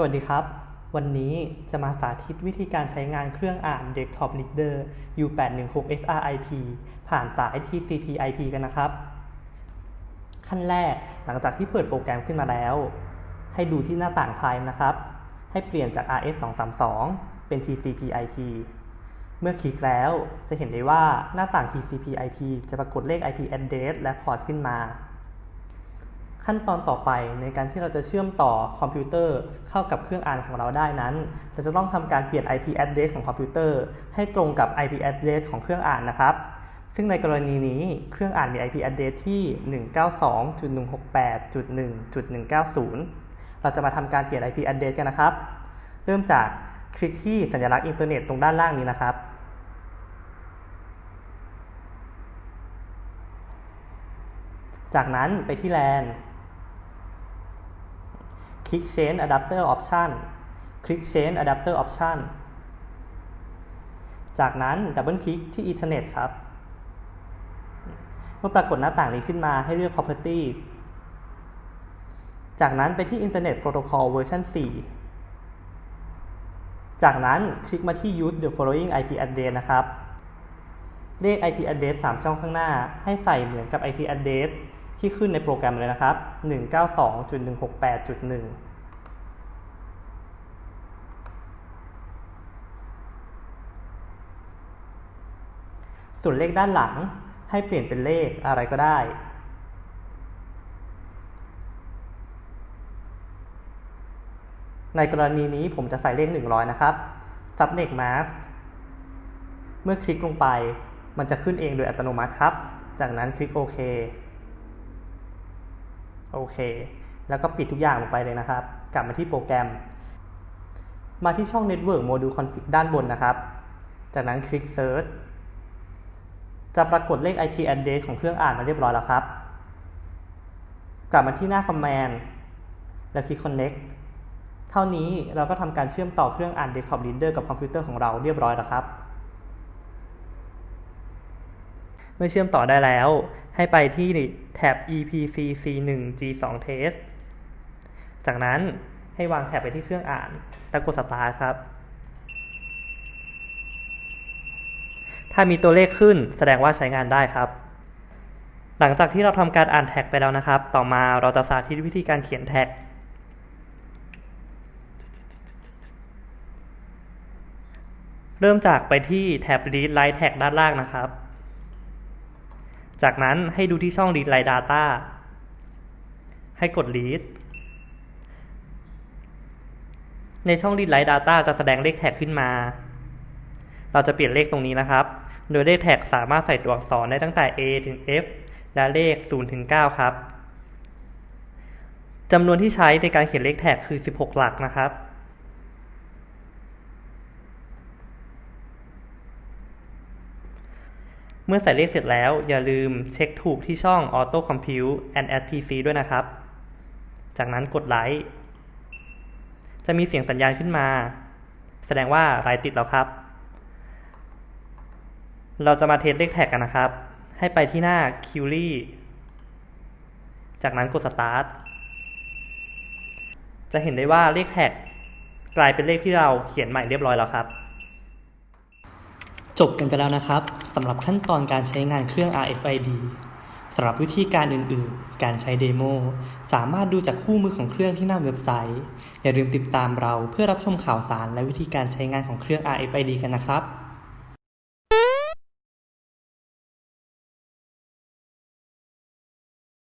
สวัสดีครับ วันนี้จะมาสาธิตวิธีการใช้งานเครื่องอ่าน Desktop Reader U816 SRIP ผ่านสาย TCP IP กันนะครับ ขั้นแรกหลังจากที่เปิดโปรแกรมขึ้นมาแล้ว ให้ดูที่หน้าต่าง Time นะครับ ให้เปลี่ยนจาก RS232 เป็น TCP IP เมื่อคลิกแล้วจะเห็นได้ว่าหน้าต่าง TCP IP จะปรากฏเลข IP address และพอร์ตขึ้นมา ขั้นตอนต่อไปในการที่เราจะเชื่อมต่อคอมพิวเตอร์เข้ากับเครื่องอ่านของเราได้นั้น เราจะต้องทำการเปลี่ยน IP address ของคอมพิวเตอร์ ให้ตรงกับ IP address ของเครื่องอ่านนะครับ ซึ่งในกรณีนี้เครื่องอ่านมี IP address ที่ 192.168.1.190 เราจะมาทำการเปลี่ยน IP address กันนะครับ เริ่มจากคลิกที่สัญลักษณ์อินเทอร์เน็ตตรงด้านล่างนี้นะครับจากนั้นไปที่ LAN คลิก Change Adapter Option คลิก Change Adapter Option จากนั้นดับเบิลคลิกที่ Ethernet ครับ เมื่อปรากฏหน้าต่างนี้ขึ้นมาให้เลือก Properties จากนั้นไปที่ Internet Protocol เวอร์ชัน4 จากนั้นคลิกมาที่ Use the following IP address นะครับ เลข IP address 3 ช่องข้างหน้า ให้ใส่เหมือนกับ IP address ที่ขึ้นในโปรแกรมเลยนะครับ 192.168.1ส่วนเลขด้านหลังให้เปลี่ยนเป็นเลขอะไรก็ได้ ในกรณีนี้ผมจะใส่เลข 100 นะครับ subnet mask เมื่อคลิกลงไปมันจะขึ้นเองโดยอัตโนมัติครับ จากนั้นคลิกโอเค โอเค แล้วก็ปิดทุกอย่างลงไปเลยนะครับ กลับมาที่โปรแกรม มาที่ช่อง Network Module Config ด้านบนนะครับ จากนั้นคลิก Search จะปรากฏเลข IP address ของเครื่องอ่านมาเรียบร้อยแล้วครับ กลับมาที่หน้า Command แล้วคลิก Connect เท่านี้เราก็ทำการเชื่อมต่อเครื่องอ่าน Desktop Reader กับคอมพิวเตอร์ของเราเรียบร้อยแล้วครับ เมื่อเชื่อมต่อได้แล้ว ให้ไปที่แท็บ EPC C1 G2 Test จากนั้นให้วางแท็บไปที่เครื่องอ่านแล้วกด Start ครับ ถ้ามีตัวเลขขึ้นแสดงว่าใช้งานได้ครับ หลังจากที่เราทำการอ่านแท็กไปแล้วนะครับ ต่อมาเราจะสาธิตวิธีการเขียนแท็กเริ่มจากไปที่แท็บ Read Write Tag ด้านล่างนะครับ จากนั้นให้ดูที่ช่อง Read Write Data ให้กด Read ในช่อง Read Write Data จะแสดงเลขแท็กขึ้นมา เราจะเปลี่ยนเลขตรงนี้นะครับ โดยเลขแท็กสามารถใส่ตัวอักษรได้ตั้งแต่ A ถึง F และเลข0ถึง9ครับจำนวนที่ใช้ในการเขียนเลขแท็กคือ 16 หลักนะครับ เมื่อใส่เลขเสร็จแล้วอย่าลืมเช็คถูกที่ช่อง Auto Compute and Add PC ด้วยนะครับ จากนั้นกดไลค์จะมีเสียงสัญญาณขึ้นมา แสดงว่าไลค์ติดแล้วครับ เราจะมาเทสเลขแท็กกันนะครับ ให้ไปที่หน้า Query จากนั้นกด Start จะเห็นได้ว่าเลขแท็กกลายเป็นเลขที่เราเขียนใหม่เรียบร้อยแล้วครับ จบกันไปแล้วนะครับสำหรับขั้นตอนการใช้งานเครื่อง RFID สำหรับวิธีการอื่นๆ การใช้เดโม สามารถดูจากคู่มือของเครื่องที่หน้าเว็บไซต์ อย่าลืมติดตามเราเพื่อรับชมข่าวสารและวิธีการใช้งานของเครื่อง RFID กันนะครับ